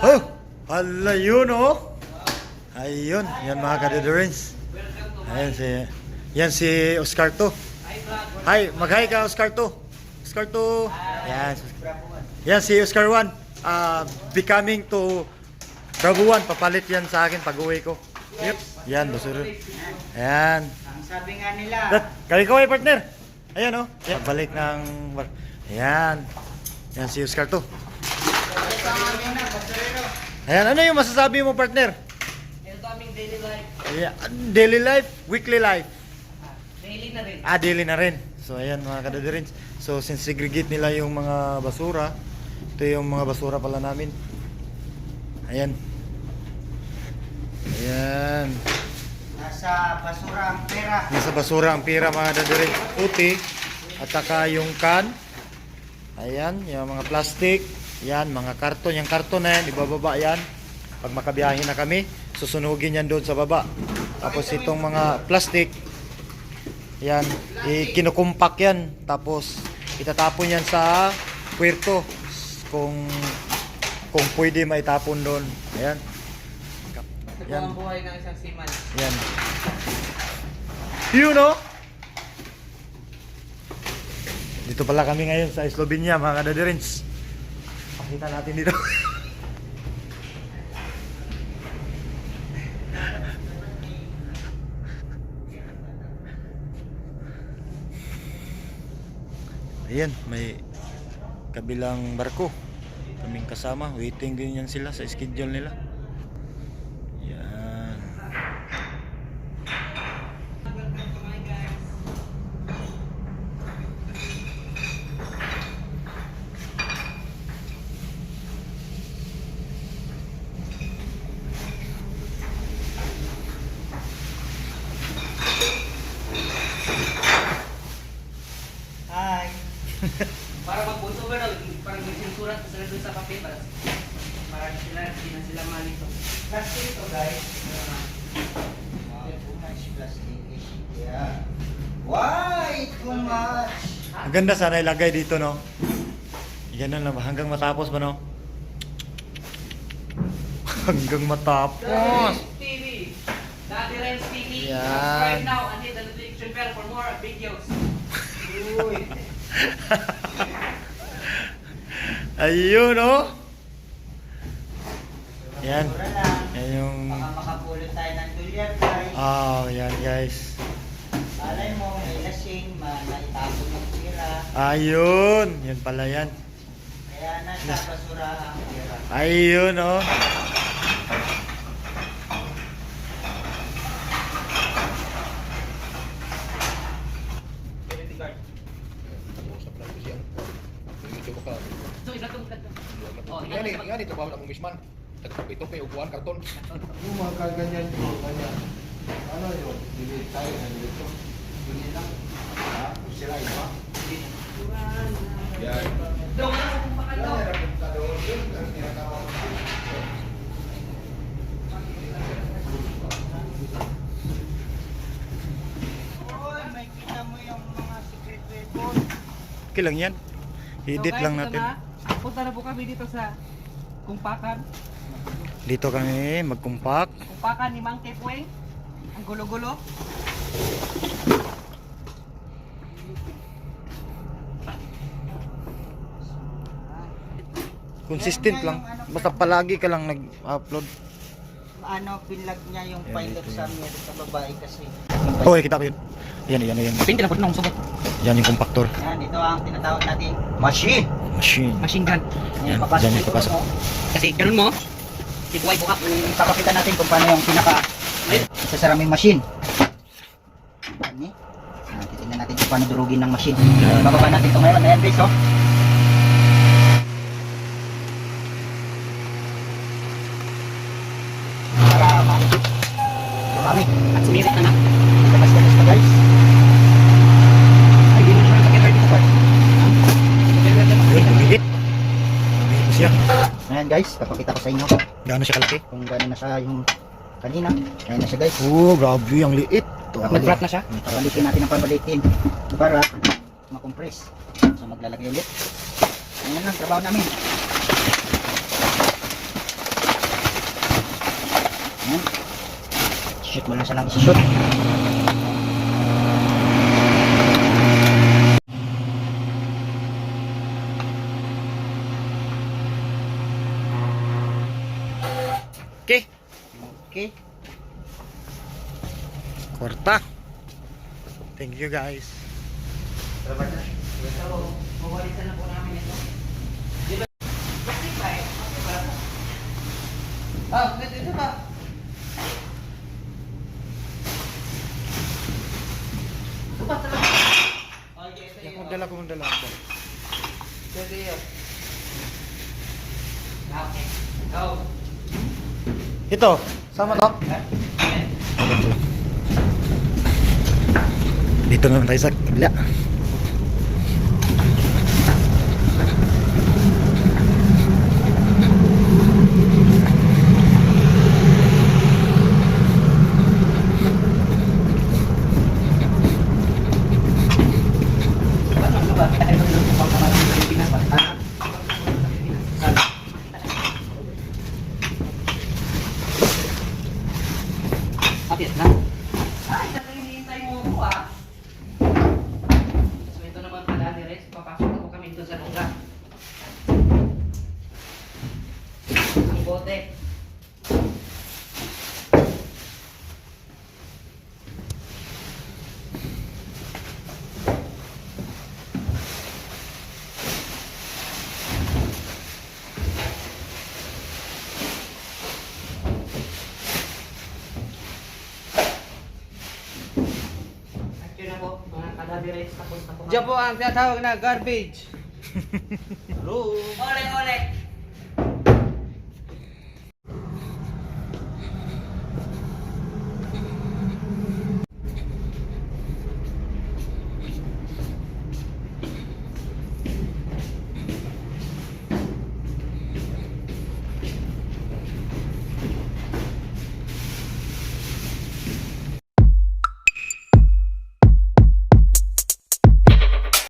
Oh, ala yun oh. Ayun, yan mga kadidurins. Ayan si, yan si Oscar to. Hi, mag-hi ka Oscar to. Oscar to. Yan. Yan si Oscar 1. Ah, becoming to Bravo 1. Papalit yan sa akin pag uwi ko. Yep. Yan, basura. Ayan. Ang sabi nga nila, Dat, kali ko ay partner. Ayan oh. Yan, balik ng... Ayan. Yan si Oscar to. Ayan, ano yung masasabi mo partner? Ito aming daily life. Yeah, daily life, weekly life. Daily na rin. Ah, daily na rin. So, ayan mga kadadirins. So, since segregate nila yung mga basura, ito yung mga basura pala namin. Ayan. Ayan. Nasa basura ang pera. Nasa basura ang pira mga kadadirins. Puti. At saka yung can. Ayan, yung mga plastic. Yan, mga karton. Yung karton na yan, ibababa yan. Pag makabiyahe na kami, susunugin yan doon sa baba. Tapos itong mga plastic, yan, ikinukumpak yan. Tapos itatapon yan sa puerto. Kung kung pwede maitapon doon. Ayan. Ito Yan. ang buhay ng isang seaman. Yan. You know? Dito pala kami ngayon sa Slovenia, mga kadadirins. Pakita natin dito. Ayan, may kabilang barko. Kaming kasama, waiting din yan sila sa schedule nila. Yan. Hi. Para magpunto ba daw, sinsurat sila doon sa papel para para sila, hindi na sila malito. Plastic ito guys. Wow, too much plastic. Yeah. Why too much? Ang ganda sana ilagay dito, no? Ganun lang ba? Hanggang matapos ba, no? Hanggang matapos. TV. Dati Renz TV. Yan. Subscribe now and hit the notification bell for more videos. Uy. Ayun, no? Yan. Yan yung... Baka makapulot tayo ng dulyan guys. Oh, yan, guys. Alay mo, may lasing, ma- naitapon ng pira. Ayun. Yan pala yan. Kaya nasa basura ang pira. Ayun, oh. So, ilatong ilatong. Oh, Yan ilatong. yan eh, trabaho ng misman. Yung upuan, karton. Yung mga kaganyan ko, ganyan. Ano yun? Delete tayo ng dito. Delete lang. Ha? Sila iba. Yan. Dong, kung baka daw? Uy, may kita mo yung mga secret weapon. Okay lang yan. So, guys, lang natin. na. Punta na po kami dito sa kumpakan. Dito kami magkumpak. Kumpakan ni Mang Kepweng. Ang gulo-gulo. Consistent lang. Basta palagi ka lang nag-upload. Ano, pinlag niya yung pilot sa sa babae kasi. Oh, kita ko yun. Yan, yan, yan. Pinti lang po nung sugat. Yan yung compactor. Yan, ito ang tinatawag natin machine. Machine. Machine gun. Yan, papasok dyan yung papasok. Kasi ganun mo. Ikuway buka. Ipapakita natin kung paano yung pinaka sasaraming machine. Yan eh. Titingnan natin kung paano durugin ng machine. Bababa natin ito ngayon. Ayan guys, oh. Para ma- marami. At sumirit na na. Labas-labas pa guys. Ay, di na siya nakakita dito pa. Yun, bigit. Bigit siya. Ayan guys, papakita ko sa inyo Gaano siya kalaki? kung gaano na siya yung kanina. Ayan na siya guys. Oh, grabe, ang liit. Nag-flat na siya. Pabalikin natin ang pabalikin para makompress. So maglalagay ulit. Ayan lang, trabaho namin. Yan. Shoot mo lang siya lang isi-shoot. Okay. Okay. Kwarta. Thank you guys. Eh? Ah, dito ba? Ito ba talaga? Okay, ito Kung yung... dala ko dala. Ito yun. Okay. Go. Ito, sama to. Dito naman tayo sa kabila. Ano ka ba? Ay, ano yung pagkakas sa Pilipinas ba? Ah, Kapit na. Ay, talagang hinihintay mo ako ah. So ito naman pala ni Rex, papasok na po kami doon sa lugar. Ang bote. At yun na po, mga kadabires, tapos na po kami. Diyan po ang tinatawag na garbage. Ole, ole!